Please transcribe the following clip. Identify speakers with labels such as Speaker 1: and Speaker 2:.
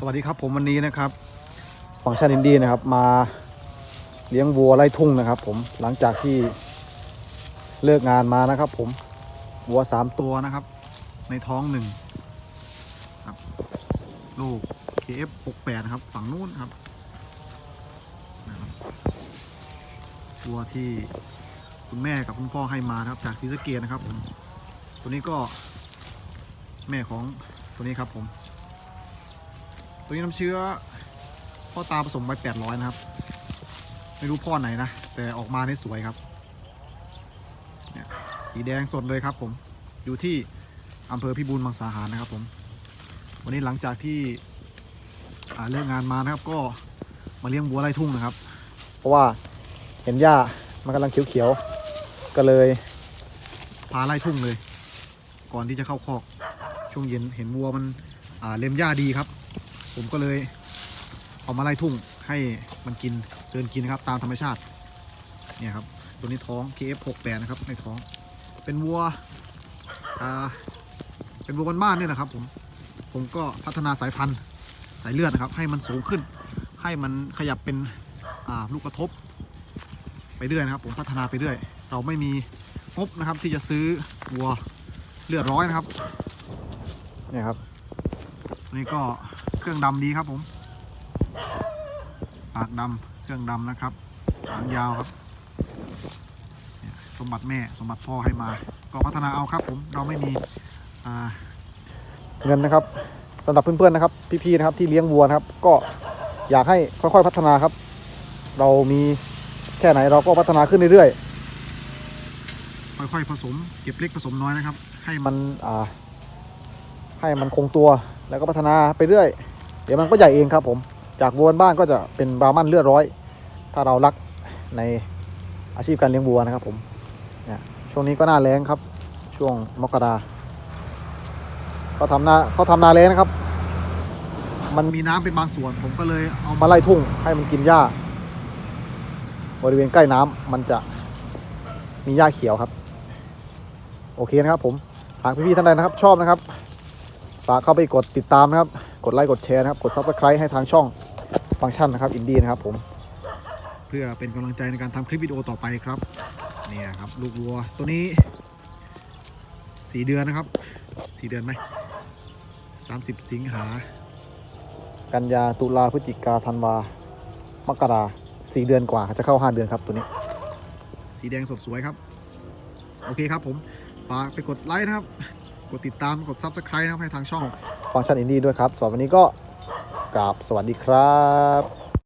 Speaker 1: สวัสดีครับผมวันนี้นะครับฟังชันอินดี้นะครับ มาเลี้ยงวัวไล่ทุ่งนะครับ ผมหลังจากที่เลิกงานมานะครับ ผมวัวสามตัวนะครับ ในท้องหนึ่งครับ ลูก KF 68 นะครับ ฝั่งนู้นครับตัวัวที่คุณแม่กับคุณพ่อให้มานะครับ จากศรีสเกดนะครับผมตัวนี้ก็แม่ของตัวนี้ครับผม ตัวนี้น้ำเชื้อ พ่อตาผสมไว้800นะครับ ไม่รู้พ่อไหนนะ แต่ออกมาในสวยครับเนี่ยสีแดงสดเลยครับผม อยู่ที่อำเภอพิบูลมังสาหารนะครับผม วันนี้หลังจากที่เลิกงานมานะครับ ก็มาเลี้ยงวัวไร่ทุ่งนะครับ เพราะว่าเห็นหญ้ามันกำลังเขียวๆ ก็เลยพาไล่ทุ่งเลย ก่อนที่จะเข้าคอกช่วงเย็นเห็นวัวมันเล็มหญ้าดีครับ ผมก็เลยเอามาไล่ทุ่งให้มันกินเดินกินนะครับ ตามธรรมชาติเนี่ยครับตัวนี้ท้อง KF68 นะครับในท้อง เป็นวัวอ่าเป็นวัวบ้านๆเนี่ยนะครับ ผมผมก็พัฒนาสายพันธุ์สายเลือดนะครับ ให้มันสูงขึ้น ให้มันขยับเป็นลูกกระทบ ไปเรื่อยนะครับ ผมพัฒนาไปเรื่อย เราไม่มีงบนะครับที่จะซื้อวัวเลือดร้อยนะครับเนี่ยครับนี่ก็ รื่องดำดีครับผม ปากดำเครื่องดำนะครับหางยาวครับ สมบัติแม่สมบัติพ่อให้มา ก็พัฒนาเอาครับผมเราไม่มีเงินนะครับสำหรับเพื่อนๆนะครับ พี่ๆนะครับที่เลี้ยงวัวนะครับ ก็อยากให้ค่อยๆพัฒนาครับ เรามีแค่ไหนเราก็พัฒนาขึ้นเรื่อยๆ ค่อยๆผสม เก็บเล็กผสมน้อยนะครับ ให้มันให้มันคงตัวแล้วก็พัฒนาไปเรื่อย เดี๋ยวมันก็ใหญ่เองครับผม จากวัวบ้านก็จะเป็นบราหมันเลือดร้อย ถ้าเรารักในอาชีพการเลี้ยงวัวนะครับผมเนี่ยช่วงนี้ก็หน้าแล้งครับ ช่วงมกราเขาทำนาเขาทำนาแล้งนะครับ มันมีน้ำเป็นบางส่วน ผมก็เลยเอามาไล่ทุ่งให้มันกินหญ้า บริเวณใกล้น้ำมันจะมีหญ้าเขียวครับ โอเคนะครับผมหากพี่ๆท่านใดนะครับชอบนะครับ ฝากเข้าไปกดติดตามนะครับ กดไลค์กดแชร์นะครับ กด subscribe ให้ทางช่องฟังก์ชันนะครับอินดี้นะครับผม เพื่อเป็นกำลังใจในการทำคลิปวิดีโอต่อไปครับเนี่ยครับลูกวัวตัวนี้สี่เดือนนะครับสี่เดือนไหมสามสิบสิงหา กันยาตุลาพฤศจิกาธันวามกราสี่เดือนกว่าจะเข้าห้าเดือนครับตัวนี้ สีแดงสดสวยครับ โอเคครับผมฝากไปกดไลค์นะครับ กดติดตามกด Subscribe นะครับให้ทางช่อง ฟังก์ชันอินดี้ด้วยครับสำหรับวันนี้ก็กราบสวัสดีครับ